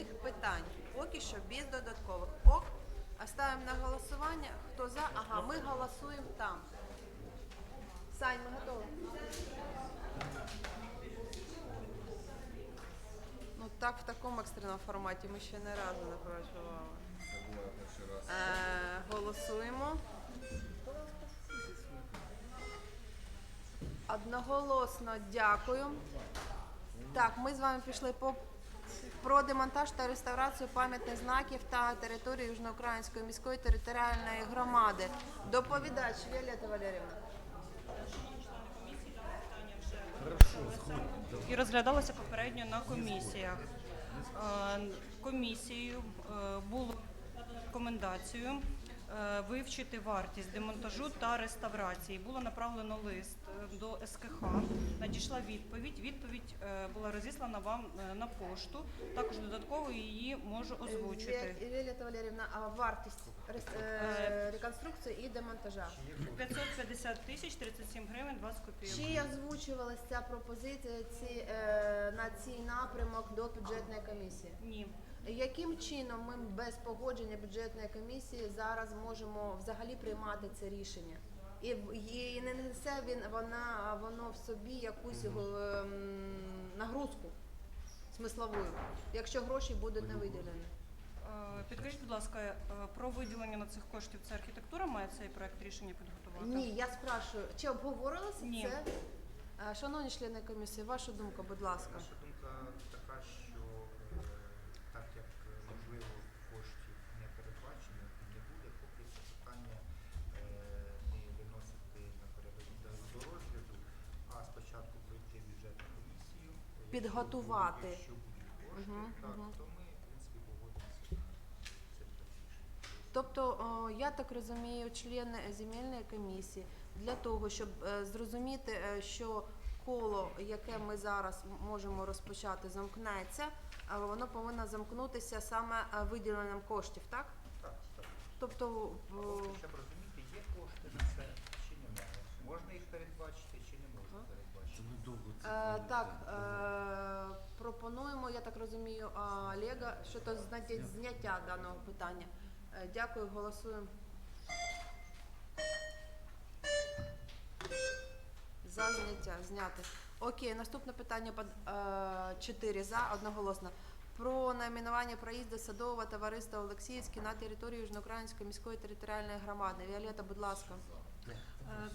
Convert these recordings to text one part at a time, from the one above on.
13 основних питань. Поки що без додаткових. Ок. А ставимо на голосування. Хто за? Ага, ми голосуємо там. Сань, ми готові? Ну так, в такому екстреному форматі ми ще не разу не раз. Е, голосуємо. Одноголосно дякую. Так, ми з вами пішли по про демонтаж та реставрацію пам'ятних знаків та території Южноукраїнської міської територіальної громади. Доповідач Віолетта Валерівна. і розглядалося попередньо на комісіях. Е, Комісією е, було рекомендацію вивчити вартість демонтажу та реставрації. Було направлено лист е, до СКХ. Надійшла відповідь. Відповідь е, була розіслана вам е, на пошту. Також додатково її можу озвучити. Ві- Віолетта Валерівна, а вартість е, реконструкції і демонтажа. 550 тисяч 37 гривень 20 копійок. Чи озвучувалася пропозиція ці, е, на цей напрямок до бюджетної комісії? Ні. Яким чином ми без погодження бюджетної комісії зараз можемо взагалі приймати це рішення? І, в- і не несе він вона воно в собі якусь ем, нагрузку смислову, якщо гроші будуть не виділені. Е, Підкажіть, будь ласка, е, про виділення на цих коштів це архітектура має цей проект рішення підготувати? Ні, я спрашую, чи обговорилося Ні. це? Е, Шановні члени комісії, ваша думка, будь ласка. Наша думка така, що е, так як е, можливо коштів не передбачено і не буде, поки це питання е, не виносити на порядок денний до розгляду, а спочатку пройти бюджетну комісію, якщо Підготувати. Якщо будуть кошти, Мгм, так, мгм. то ми в принципі погодимося на це рішення. Тобто, о, я так розумію, члени земельної комісії для того, щоб е, зрозуміти, е, що коло, яке ми зараз м- можемо розпочати, замкнеться, а воно повинно замкнутися саме е, виділенням коштів, так? Так, так. Тобто, о, Просто щоб розуміти, є кошти на це чи немає. Можна їх передбачити чи не можна Ага. Передбачити. е, так, е, пропонуємо, я так розумію, а, Олега, що то зняття, зняття даного питання. Е, Дякую, голосуємо. За зняття, зняти. Окей, наступне питання під 4 за, одноголосно. Про найменування проїзду садового товариства Олексіївський на територію Южноукраїнської міської територіальної громади. Віолета, будь ласка. Е,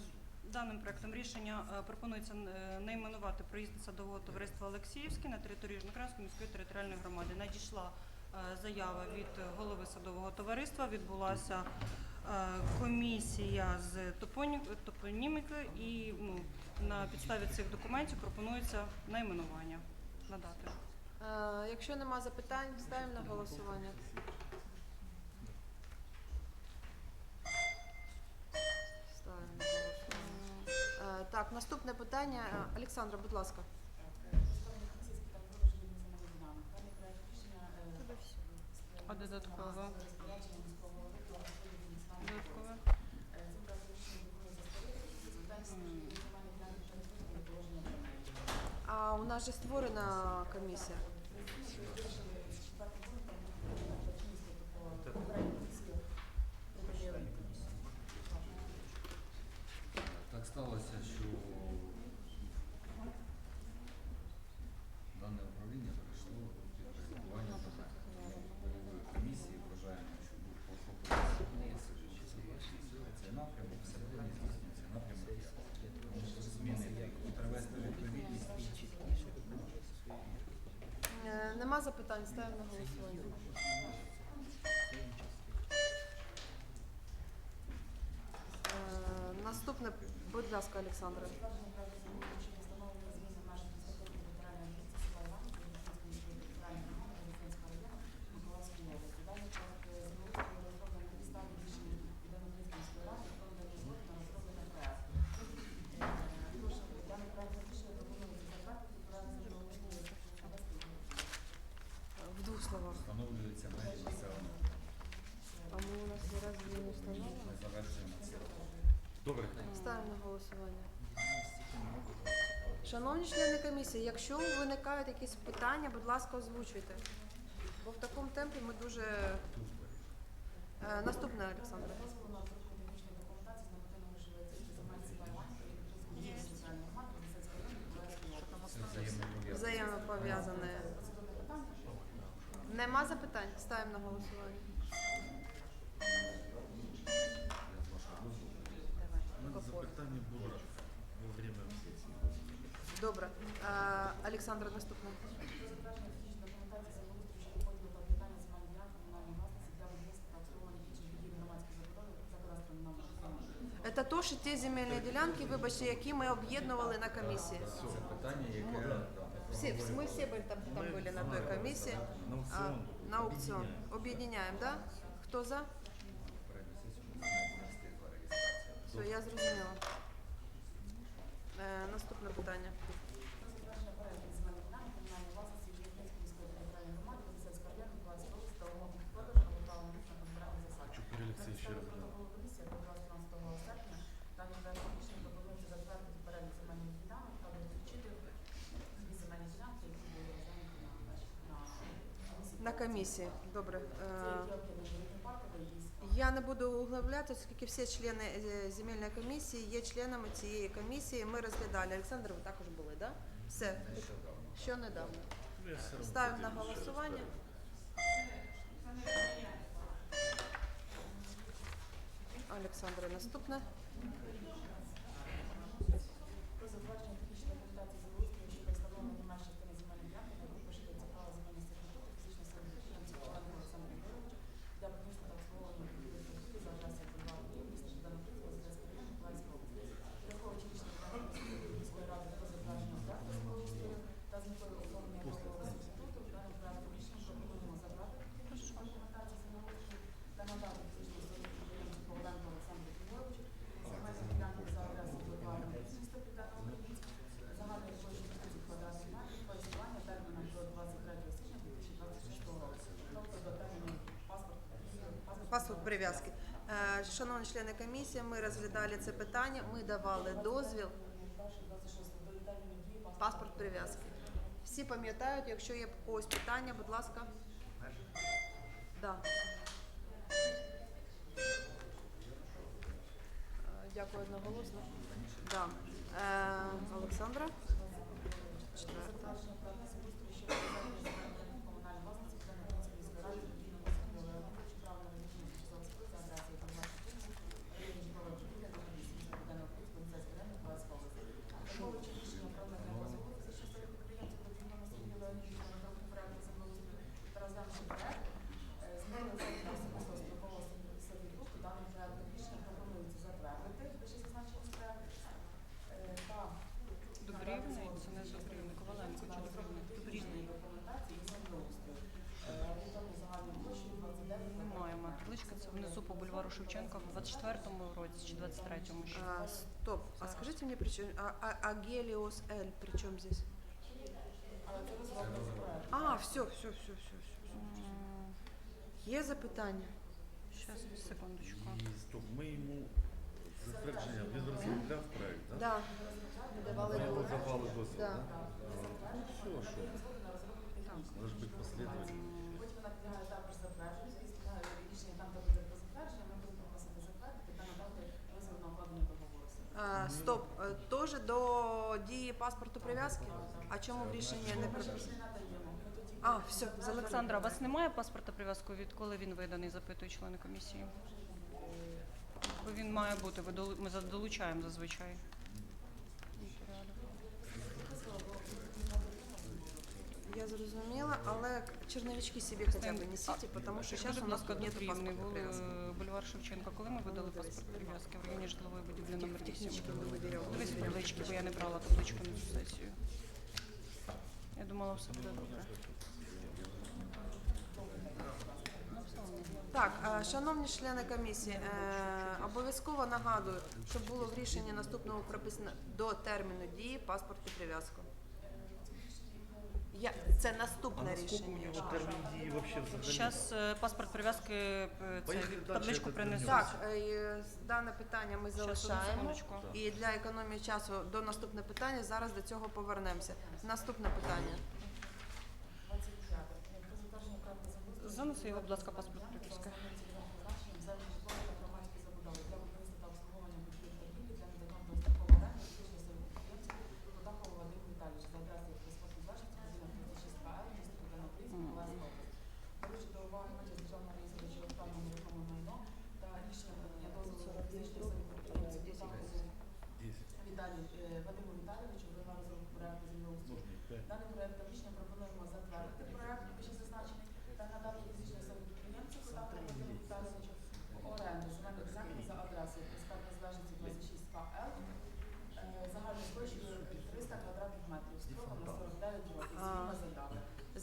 Даним проектом рішення е, пропонується е, найменувати проїзд садового товариства Олексіївське на території Жнокранської міської територіальної громади. Надійшла е, заява від голови садового товариства. Відбулася комісія з топоніміки, і ну, на підставі цих документів пропонується найменування надати. Якщо нема запитань, ставимо на голосування. Так, наступне питання. Е, Олександра, будь ласка. А додатково? Додатково? А у нас же створена комісія. Так сталося, що дане управління перейшло під працювання бойової комісії. Вважаємо, що був похоплений цей напрямок, сьогодні здійснюється напрямок якості. Зміни привести у відповідність. Е, Нема запитань, ставимо на голосування. Е, Наступне, будь ласка, Олександра. В двох словах. Встановлюється межі населеного. А ми у нас зараз не встановлено. Ми завершуємо це. Добре. Ставимо на голосування. Шановні члени комісії, якщо виникають якісь питання, будь ласка, озвучуйте. Бо в такому темпі ми дуже. Е, Наступне, Олександра. Це взаємопов'язано. Взаємопов'язане. Нема запитань? Ставимо на голосування. Запитання було. Добре. Е, Олександра, наступне. Це теж ті земельні ділянки, вибачте, які ми об'єднували на комісії. Питання, яке Всі, ми всі були там, там були на той комісії. На А, на аукціон. Об'єднаємо, так? Да? Хто за? Все, я зрозуміла. Наступне питання. Це. На комісії. Добре. Е, я не буду углублятися, оскільки всі члени е, земельної комісії є членами цієї комісії. Ми розглядали. Олександр, ви також були, так? Да? Все. Що недавно. Ставимо на голосування. Олександре, наступне. Прив'язки. Е, Шановні члени комісії, ми розглядали це питання. Ми давали дозвіл. Паспорт прив'язки. Всі пам'ятають, якщо є когось питання, будь ласка. Да. Дякую одноголосно. Да. Е, Олександра. Внизу по бульвару Шевченка в 24-му році чи 23-му ще. А, стоп. А скажите мне, при чем... А, а, а Гелиос L при чем здесь? А, все, все, все, все, все. Є запитання? Щас, секундочку. І стоп, ми йому затвердження, він розробляв проект, так? Да. Ми дозвіл. давали дозвіл, Да. так? Ну все, що? Може бути послідовательно. Потім вона підлягає також затвердженню, після рішення там, де буде про затвердження, ми будемо просити затвердити та надати дозвіл на укладення договору. А, стоп. Е, Теж до дії паспорту прив'язки? А чому в рішенні не прописано? А, все. З Олександра, у вас немає паспорта прив'язку, відколи він виданий, запитують члени комісії? Бо він має бути, ви долу- ми за- долучаємо зазвичай. Я зрозуміла, але черновички собі хоча б несіть, тому що зараз у нас тут нет Добрівний, прив'язки. бульвар Шевченка. Коли ми видали паспорт прив'язки в районі житлової будівлі номер 8? Технічки. Дивись таблички, бо я не брала табличку на цю сесію. Я думала, все буде добре. Так, е, шановні члени комісії, е, обов'язково нагадую, щоб було в рішенні наступному прописано до терміну дії паспорту прив'язку. Я, це наступне А рішення. дії вообще взагалі? Зараз паспорт прив'язки е, це, Поїхали табличку я так принесуть. Так, е, дане питання ми Щас, одну залишаємо. секундочку. І для економії часу до наступного питання зараз до цього повернемося. Наступне питання. 25. Про затвердження проекту землеустрою Занеси його, будь ласка, паспорт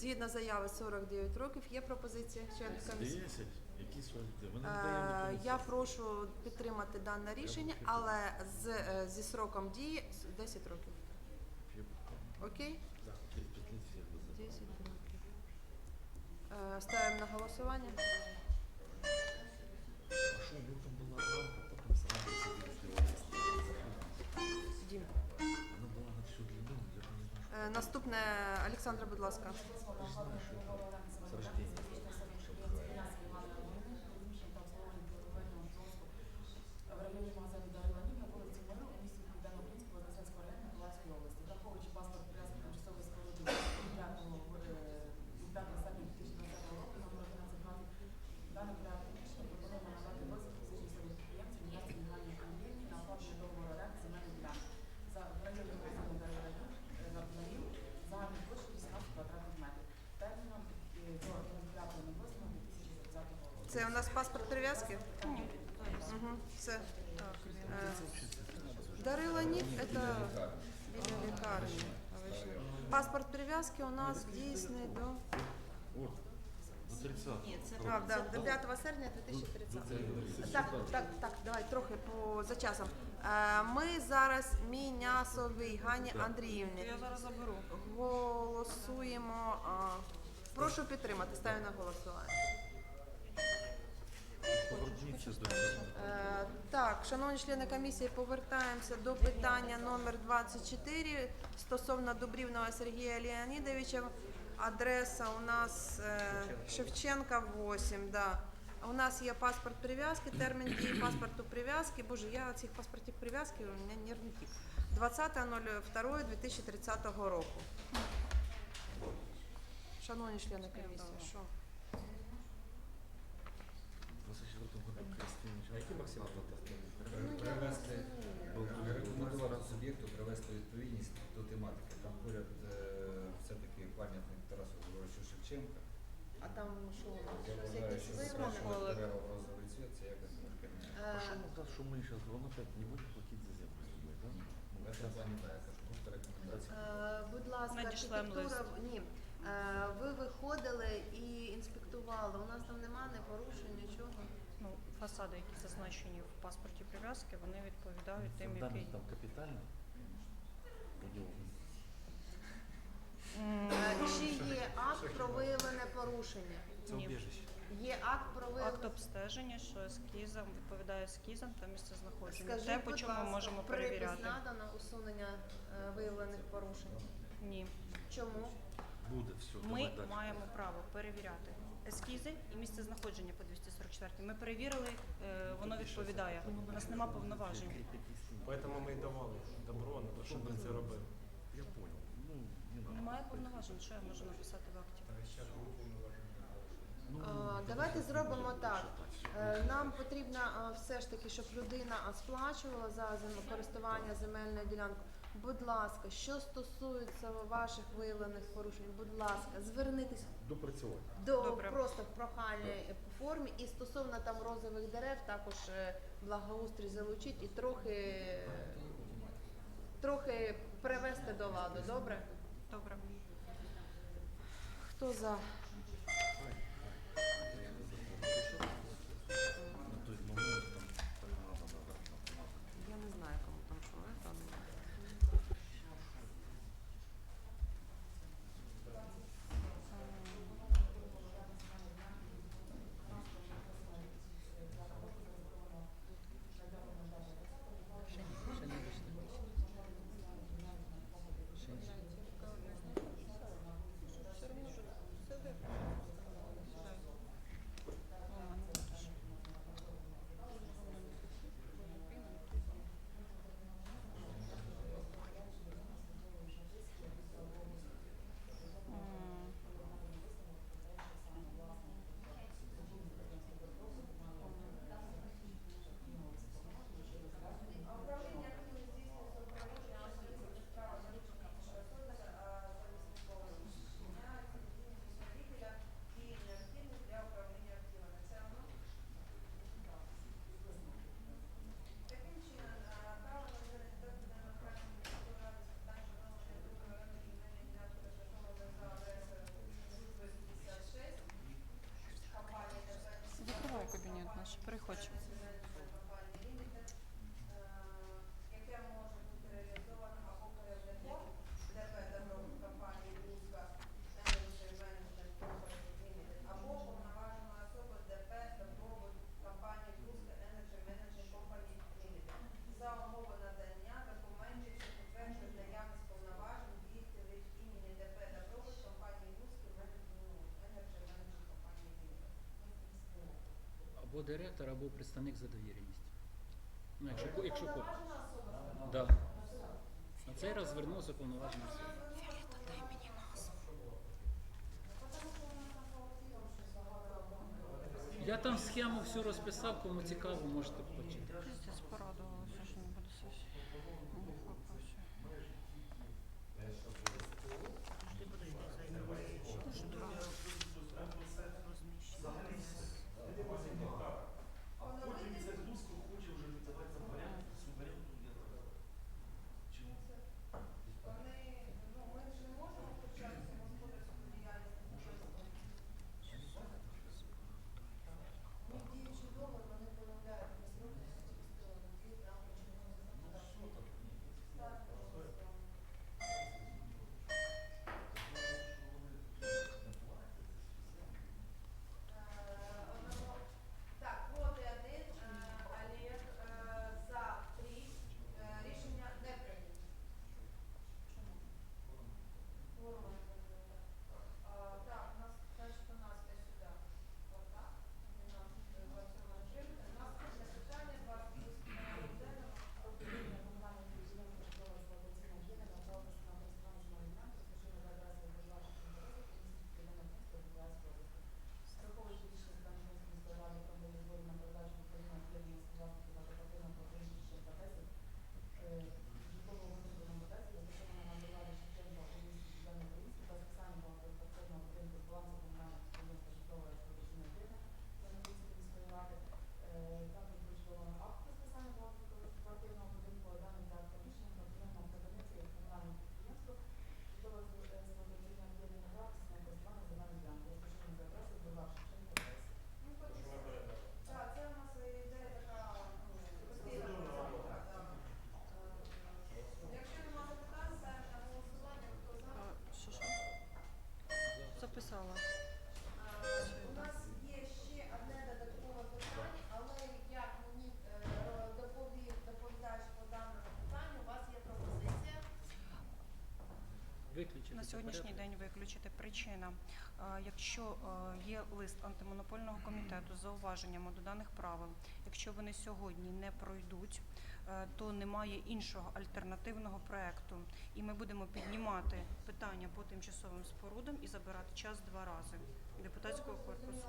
Згідно заяви 49 років, є пропозиція член комісії. Десять. Які сорок? Вони Е, даємо Я прошу підтримати дане рішення, але з, е, зі сроком дії с- 10 років. Окей? Через пять лет всех вызовут. 10 років. Е, Ставимо на голосування. А у него там была рамка, Наступне, Олександра, будь ласка. Дозволу Це у нас паспорт прив'язки? Ні. Угу. Так, Е, Дарила НИФ – это біля лікарні. Паспорт прив'язки у нас дійсний до, Вот, до 30 а, да, до 5 серпня 2030. Так, так, так, давай трохи по за часом. Е, Ми зараз Мінясовій Гані Андріївні я зараз заберу. голосуємо. а, Прошу підтримати, ставлю на голосування. Е, Так, шановні члени комісії, повертаємося до питання номер 24 стосовно Дубрівного Сергія Леонідовича. Адреса у нас е, Шевченка 8, да. У нас є паспорт прив'язки, термін дії паспорту прив'язки. Боже, я цих паспортів прив'язки, у мене нервний тик. 20.02.2030 року. Шановні члени комісії, що? В 24 году Крестин А які максимальні Привести, рекомендувати суб'єкту привести відповідність до тематики. Там поряд е, все-таки пам'ятник Тарасу Григоровичу Шевченка. А там що? Щось якісь що цвіт, це якось трошки не. А что Е, мы, да, что мы сейчас, не будет платить за землю? Ну, просто рекомендація. Е, Будь ласка, архітектура. Ні. Е, Ви виходили і інспектували. У нас там немає не порушень, нічого. Фасади, які зазначені в паспорті прив'язки, вони відповідають тим. Фундамент там капитальный. У Е, Чи є акт про виявлене порушення? Це Ні. убіжище. Є акт про Акт виявлене обстеження, що ескізам відповідає ескізам та місце знаходження. Скажіть, Те, по чому ми ласка, можемо припис перевіряти. надано усунення е, виявлених порушень. Ні. Чому? Буде все. Ми маємо право перевіряти ескізи і місце знаходження по 244. Ми перевірили, е, воно відповідає. У нас нема повноважень. Поэтому ми й давали добро на те, щоб ви це робили. Я понял. Ну, не надо. Немає повноважень, що я можу написати в акті. Ну, Давайте зробимо так. Е, Нам потрібно все ж таки, щоб людина а, сплачувала за зем- користування земельною ділянкою. Будь ласка, що стосується ваших виявлених порушень, будь ласка, звернитись Допрацювати. до Добре. просто в прохальній формі. І стосовно там розових дерев, також е, благоустрій залучить і трохи, е, трохи привести до ладу. Добре? Добре. Хто за? директор, або представник за довіреністю. Ну, Якщо якщо коротко. Да. На цей раз звернувся повноважена особа. Я там схему всю розписав, кому цікаво, можете почитати. на сьогоднішній день виключити. Причина, е, якщо е, є лист антимонопольного комітету з зауваженнями до даних правил, якщо вони сьогодні не пройдуть, е, то немає іншого альтернативного проекту, і ми будемо піднімати питання по тимчасовим спорудам і забирати час два рази депутатського корпусу.